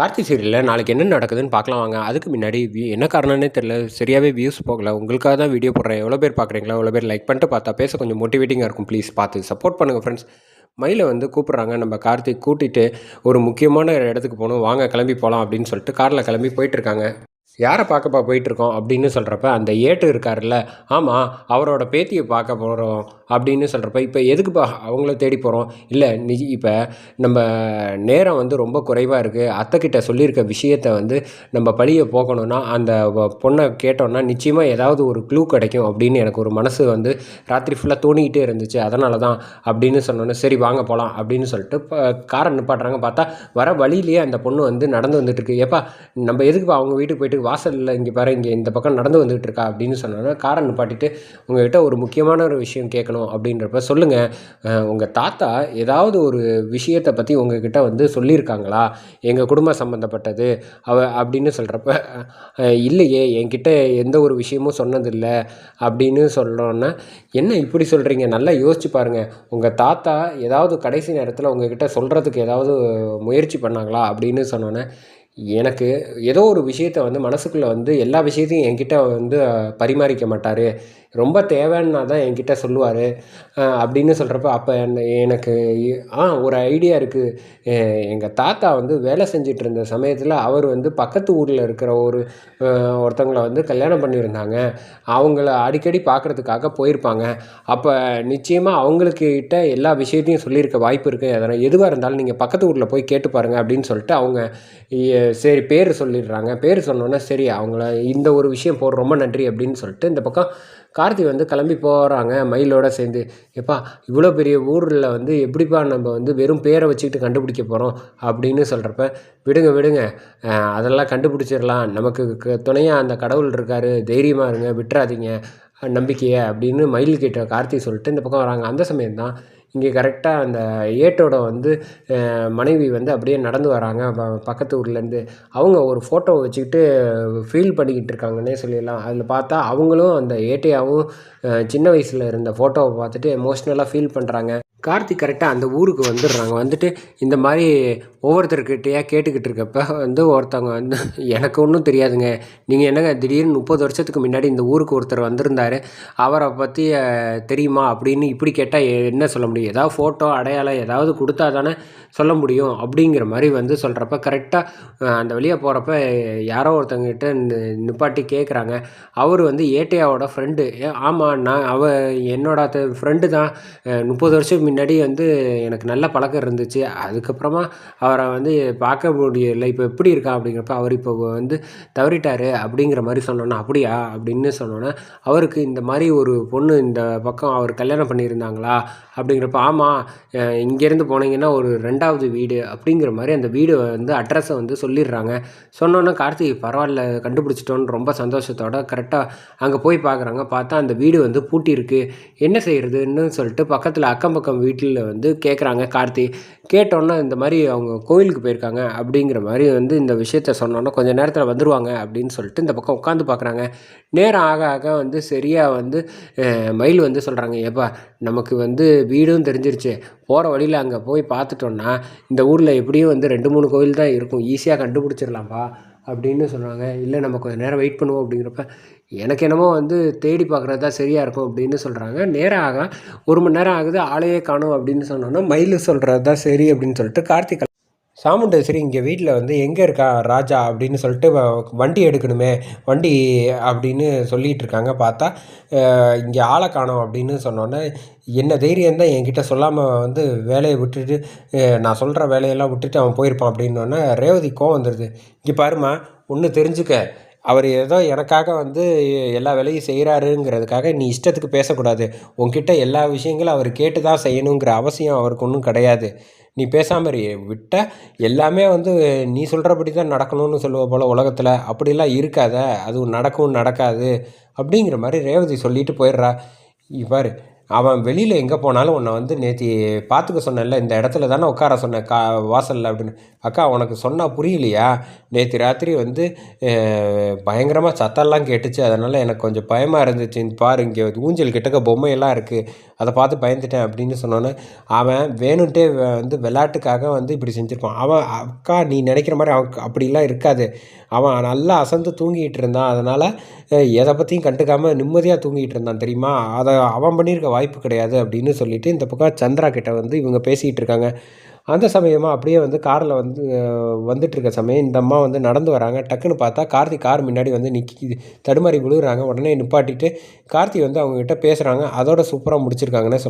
கார்த்தி சீரியலில் நாளைக்கு என்ன நடக்குதுன்னு பார்க்கலாம் வாங்க. அதுக்கு முன்னாடி வியூ என்ன காரணம்னே தெரில சரியாகவே வியூஸ் போகல. உங்களுக்காக தான் வீடியோ போடுறேன். எவ்வளோ பேர் பார்க்குறீங்களா எவ்வளோ பேர் லைக் பண்ணிட்டு பார்த்தா பேச கொஞ்சம் மோட்டிவேட்டிங்காக இருக்கும். ப்ளீஸ் பார்த்து சப்போர்ட் பண்ணுங்கள் ஃப்ரெண்ட்ஸ் மயிலை வந்து கூப்பிட்றாங்க. நம்ம கார்த்திக் கூட்டிகிட்டு ஒரு முக்கியமான இடத்துக்கு போகணும். வாங்க கிளம்பி போகலாம் அப்படின்னு சொல்லிட்டு காரில் கிளம்பி போயிட்டுருக்காங்க யாரை பார்க்கப்பா போயிட்டுருக்கோம் அப்படின்னு சொல்கிறப்ப அந்த ஏட்டு இருக்கார்ல ஆமாம் அவரோட பேத்தியை பார்க்க போகிறோம் அப்படின்னு சொல்கிறப்ப இப்போ எதுக்குப்பா அவங்கள தேடி போகிறோம் இல்லை நிஜ இப்போ நம்ம நேரம் வந்து ரொம்ப குறைவாக இருக்குது அத்தைக்கிட்ட சொல்லியிருக்க விஷயத்த வந்து நம்ம பழியை போக்கணும்னா அந்த பொண்ணை கேட்டோன்னா நிச்சயமாக ஏதாவது ஒரு க்ளூ கிடைக்கும் அப்படின்னு எனக்கு ஒரு மனசு வந்து ராத்திரி ஃபுல்லாக தோணிக்கிட்டே இருந்துச்சு. அதனால தான் அப்படின்னு சொன்னோன்னே சரி வாங்க போகலாம் அப்படின்னு சொல்லிட்டு இப்போ காரை நிப்பாட்டுறாங்க. பார்த்தா வர வழியிலேயே அந்த பொண்ணு வந்து நடந்து வந்துட்டுருக்கு. ஏப்பா நம்ம எதுக்குப்பா அவங்க வீட்டுக்கு போயிட்டு வாசலில் இங்கே பாரு இங்கே இந்த பக்கம் நடந்து வந்துகிட்டு இருக்கா அப்படின்னு சொன்னோன்னா காரை நிப்பாட்டிட்டு உங்ககிட்ட ஒரு முக்கியமான ஒரு விஷயம் கேட்கணும். அப்படின்றப்ப சொல்லுங்கள் உங்கள் தாத்தா ஏதாவது ஒரு விஷயத்தை பற்றி உங்ககிட்ட வந்து சொல்லியிருக்காங்களா? எங்கள் குடும்பம் சம்மந்தப்பட்டது அவ அப்படின்னு சொல்கிறப்ப இல்லையே என்கிட்ட எந்த ஒரு விஷயமும் சொன்னதில்லை அப்படின்னு சொல்கிறோன்னே என்ன இப்படி சொல்கிறீங்க நல்லா யோசிச்சு பாருங்கள் உங்கள் தாத்தா ஏதாவது கடைசி நேரத்தில் உங்ககிட்ட சொல்கிறதுக்கு ஏதாவது முயற்சி பண்ணாங்களா? அப்படின்னு சொன்னோன்னே எனக்கு ஏதோ ஒரு விஷயத்த வந்து மனசுக்குள்ளே வந்து எல்லா விஷயத்தையும் என்கிட்ட வந்து பரிமாறிக்க மாட்டார். ரொம்ப தேவைன்னா தான் என்கிட்ட சொல்லுவார். அப்படின்னு சொல்கிறப்ப அப்போ எனக்கு ஆ ஒரு ஐடியா இருக்குது எங்கள் தாத்தா வந்து வேலை செஞ்சிட்டு இருந்த சமயத்தில் அவர் வந்து பக்கத்து ஊரில் இருக்கிற ஒரு ஒருத்தங்களை ஒருத்தவங்கள வந்து கல்யாணம் பண்ணியிருந்தாங்க. அவங்கள அடிக்கடி பார்க்குறதுக்காக போயிருப்பாங்க. அப்போ நிச்சயமாக அவங்களுக்கிட்ட எல்லா விஷயத்தையும் சொல்லியிருக்க வாய்ப்பு இருக்குது அதனால் எதுவாக இருந்தாலும் நீங்கள் பக்கத்து ஊரில் போய் கேட்டு பாருங்கள் அப்படின்னு சொல்லிட்டு அவங்க சரி பேர் சொல்லிடுறாங்க. பேர் சொன்னோன்னே சரி அவங்கள இந்த ஒரு விஷயம் போடுற ரொம்ப நன்றி அப்படின்னு சொல்லிட்டு இந்த பக்கம் கார்த்தி வந்து கிளம்பி போகிறாங்க மயிலோடு சேர்ந்து. எப்பா இவ்வளோ பெரிய ஊரில் வந்து எப்படிப்பா நம்ம வந்து வெறும் பேரை வச்சுக்கிட்டு கண்டுபிடிக்க போகிறோம் அப்படின்னு சொல்கிறப்ப விடுங்க விடுங்க. அதெல்லாம் கண்டுபிடிச்சிடலாம். நமக்கு துணையாக அந்த கடவுள் இருக்கார். தைரியமாக இருங்க. விட்டுறாதீங்க. நம்பிக்கையை. அப்படின்னு மயில் கிட்ட கார்த்தி சொல்லிட்டு இந்த பக்கம் வராங்க. அந்த சமயம் தான் இங்கே கரெக்டாக அந்த ஏட்டோட வந்து மனைவி வந்து அப்படியே நடந்து வராங்க. ப- பக்கத்து ஊர்லேருந்து. அவங்க ஒரு ஃபோட்டோ வச்சுக்கிட்டு ஃபீல் பண்ணிக்கிட்டு இருக்காங்கன்னே சொல்லிடலாம். அதில் பார்த்தா அவங்களும் அந்த ஏட்டையாவும் சின்ன வயசில் இருந்த ஃபோட்டோவை பார்த்துட்டு எமோஷ்னலாக ஃபீல் பண்ணுறாங்க கார்த்திக் கரெக்டாக அந்த ஊருக்கு வந்துடுறாங்க. வந்துட்டு இந்த மாதிரி ஒவ்வொருத்தர்கிட்டயா கேட்டுக்கிட்டு இருக்கப்ப வந்து ஒருத்தவங்க வந்து எனக்கு ஒன்றும் தெரியாதுங்க. நீங்கள் என்னங்க திடீர்னு முப்பது வருஷத்துக்கு முன்னாடி இந்த ஊருக்கு ஒருத்தர் வந்திருந்தாரு. அவரை பற்றி தெரியுமா? அப்படின்னு இப்படி கேட்டால் என்ன சொல்ல முடியும்? ஏதாவது ஃபோட்டோ அடையாளம் ஏதாவது கொடுத்தா தானே சொல்ல முடியும்? அப்படிங்கிற மாதிரி வந்து சொல்கிறப்ப கரெக்டாக அந்த வழியாக போகிறப்ப யாரோ ஒருத்தங்கிட்ட நி- நிப்பாட்டி கேட்குறாங்க அவர் வந்து ஏட்டையாவோட ஃப்ரெண்டு ஆமாம் நான் அவ என்னோட ஃப்ரெண்டு தான். முப்பது வருஷம் முன்னாடி வந்து எனக்கு நல்ல பழக்கம் இருந்துச்சு. அதுக்கப்புறமா அவரை வந்து பார்க்க முடியல. இப்போ எப்படி இருக்கா அப்படிங்கிறப்ப அவர் இப்போ வந்து தவறிட்டார் அப்படிங்கிற மாதிரி சொன்னோன்னா அப்படியா? அப்படின்னு சொன்னோன்னே அவருக்கு இந்த மாதிரி ஒரு பொண்ணு இந்த பக்கம் அவர் கல்யாணம் பண்ணியிருந்தாங்களா அப்படிங்கிறப்ப ஆமாம் இங்கேருந்து போனீங்கன்னா ஒரு ரெண்டாவது வீடு அப்படிங்கிற மாதிரி அந்த வீடு வந்து அட்ரஸை வந்து சொல்லிடுறாங்க. சொன்னோன்னே கார்த்திக் பரவாயில்ல கண்டுபிடிச்சிட்டோன்னு ரொம்ப சந்தோஷத்தோட கரெக்டாக அங்கே போய் பார்க்குறாங்க. பார்த்தா அந்த வீடு வந்து பூட்டியிருக்கு. என்ன செய்கிறதுன்னு சொல்லிட்டு பக்கத்தில் அக்கம் பக்கம் வீட்டில் வந்து கேட்குறாங்க கார்த்தி. கேட்டோன்னா இந்த மாதிரி அவங்க கோயிலுக்கு போயிருக்காங்க அப்படிங்கிற மாதிரி வந்து இந்த விஷயத்த சொன்னோன்னா கொஞ்சம் நேரத்தில் வந்துருவாங்க அப்படின்னு சொல்லிட்டு இந்த பக்கம் உட்காந்து பார்க்குறாங்க. நேரம் ஆக ஆக வந்து சரியாக வந்து மயில் வந்து சொல்கிறாங்க ஏப்பா நமக்கு வந்து வீடும் தெரிஞ்சிருச்சு. போகிற வழியில் அங்கே போய் பார்த்துட்டோன்னா இந்த ஊரில் எப்படியும் வந்து ரெண்டு மூணு கோயில் தான் இருக்கும். ஈஸியாக கண்டுபிடிச்சிடலாம்ப்பா. அப்படின்னு சொல்கிறாங்க இல்லை நம்ம கொஞ்சம் நேரம் வெயிட் பண்ணுவோம். அப்படிங்கிறப்ப எனக்கு என்னமோ வந்து தேடி பார்க்குறது தான் சரியாக இருக்கும் அப்படின்னு சொல்கிறாங்க நேரம் ஆக ஒரு மணி நேரம் ஆகுது ஆளையே காணும் அப்படின்னு சொன்னோன்னா மயில் சொல்கிறது தான் சரி அப்படின்னு சொல்லிட்டு கார்த்திக் சாமுண்டேஸ்வரி இங்கே வீட்டில் வந்து எங்கே இருக்கா ராஜா அப்படின்னு சொல்லிட்டு வ- வண்டி எடுக்கணுமே வண்டி அப்படின்னு சொல்லிகிட்டு இருக்காங்க. பார்த்தா இங்கே ஆளை காணோம் அப்படின்னு சொன்னோன்னே என்ன தைரியம் தான் என்கிட்ட சொல்லாமல் வந்து வேலையை விட்டுட்டு நான் சொல்கிற வேலையெல்லாம் விட்டுட்டு அவன் போயிருப்பான் அப்படின்னோடனே ரேவதி கோவம் வந்துடுது இங்கே பாருமா ஒன்று தெரிஞ்சுக்க. அவர் ஏதோ எனக்காக வந்து எல்லா வேலையும் செய்கிறாருங்கிறதுக்காக நீ இஷ்டத்துக்கு பேசக்கூடாது. உன்கிட்ட எல்லா விஷயங்களும் அவர் கேட்டு தான் செய்யணுங்கிற அவசியம் அவருக்கு ஒன்றும் கிடையாது. நீ பேசாமல் விட்ட எல்லாமே வந்து நீ சொல்கிறபடி தான் நடக்கணும்னு சொல்லுவ போல் உலகத்தில். அப்படிலாம் இருக்காத. அது நடக்கும் நடக்காது. அப்படிங்கிற மாதிரி ரேவதி சொல்லிட்டு போயிடுறா. இவ்வாறு அவன் வெளியில் எங்கே போனாலும் உன்னை வந்து நேற்று பார்த்துக்க சொன்னேன்ல இந்த இடத்துல தானே உட்கார சொன்னேன் கா வாசலில் அப்படின்னு. அக்கா உனக்கு சொன்னால் புரியலையா? நேற்று ராத்திரி வந்து பயங்கரமாக சத்தம்லாம் கேட்டுச்சு. அதனால் எனக்கு கொஞ்சம் பயமாக இருந்துச்சு பாரு இங்கே ஊஞ்சல் கிட்டக்க பொம்மையெல்லாம் இருக்குது அதை பார்த்து பயந்துட்டேன் அப்படின்னு சொன்னோன்னே அவன் வேணுன்ட்டே வந்து விளையாட்டுக்காக வந்து இப்படி செஞ்சுருப்பான். அவன் அக்கா நீ நினைக்கிற மாதிரி அவன் அப்படிலாம் இருக்காது. அவன் நல்லா அசந்து தூங்கிட்டு இருந்தான். அதனால் எதை பற்றியும் கண்டுக்காமல் நிம்மதியாக தூங்கிட்டு இருந்தான் தெரியுமா? அதை அவன் பண்ணியிருக்க வாய்ப்பு கிடையாது. அப்படின்னு சொல்லிட்டு இந்த பக்கம் சந்திரா கிட்ட வந்து இவங்க பேசிகிட்டு இருக்காங்க. அந்த சமயமாக அப்படியே வந்து காரில் வந்து வந்துட்டுருக்க வந்துட்டு இருக்க சமயம் இந்த அம்மா வந்து நடந்து வராங்க. டக்குன்னு பார்த்தா கார்த்தி கார் முன்னாடி வந்து நிற்கி தடுமாறி விழுகிறாங்க உடனே நிப்பாட்டிட்டு கார்த்தி வந்து அவங்கக்கிட்ட பேசுகிறாங்க அதோட சூப்பராக முடிச்சிருக்காங்கன்னே சொல்லலாம்.